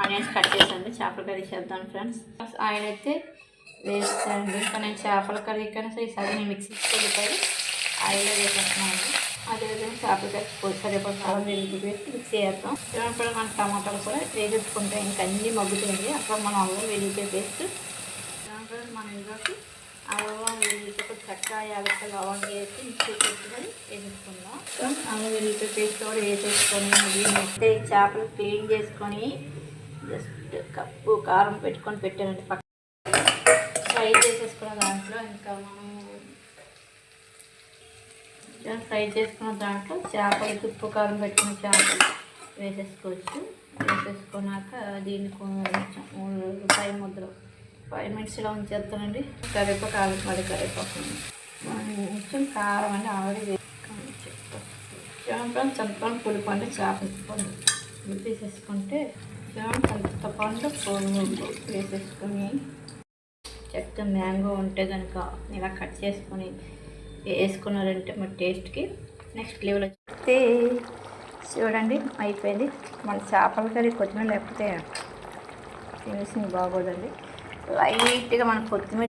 Onions cut చేసండి చేపల curry చేద్దాం friends. Oil అయితే వేస్తాను ఇంకా నేను చేపల కర్రీ కన్నా సరే ఈసారి నేను మిక్సీకి వెళ్ళిపోయి ఆయిల్లో వేసేస్తున్నాను అదేవిధంగా చేపల కర్రీ పొడి కాలం అలా వెలుగు వేసి మిక్స్ చేద్దాం. ఇప్పుడు మన టమాటాలు కూడా వేగెత్తుకుంటాయి ఇంకా అన్నీ మగ్గుతుంది అప్పుడు మనం అల్లం వెల్లుల్లి పేస్ట్ మన ఇంట్లోకి అల్లం వెల్లుల్లి చక్క యాలక్క అవన్నీ వేసి మిక్సీ పెట్టుకొని వేసేసుకుందాం. అల్లం వెల్లుల్లి పేస్ట్ కూడా వేసేసుకొని చేపలు క్లీన్ చేసుకొని జస్ట్ కప్పు కారం పెట్టుకొని పెట్టానండి పక్క ఫ్రై చేసేసుకున్న దాంట్లో ఇంకా మనం ఫ్రై చేసుకున్న దాంట్లో చేపలు ఉప్పు కారం పెట్టుకున్న చేపలు వేసేసుకోవచ్చు. వేసేసుకున్నాక దీన్ని కొంచెం రూపాయి ముద్దలు ఫైవ్ మినిట్స్ ఇలా ఉంచేస్తానండి. కరివేపాకు ఆలు పడి కరివేపాకు. కొంచెం కారం అంటే ఆల్రెడీ చేపలు చింతపండు పులుపు అంటే చేప పండు తీసేసుకుంటే చింతపండు పులుపు వేసేసుకొని చెప్తే మ్యాంగో ఉంటే కనుక ఇలా కట్ చేసుకొని వేసుకున్నారంటే మా టేస్ట్కి నెక్స్ట్ లెవెల్ వచ్చి చూడండి అయిపోయింది. మన చేపల కర్రీ కొత్తిమీర లేకపోతే ఫినిషింగ్ బాగోదండి. లైట్గా మన కొత్తిమీర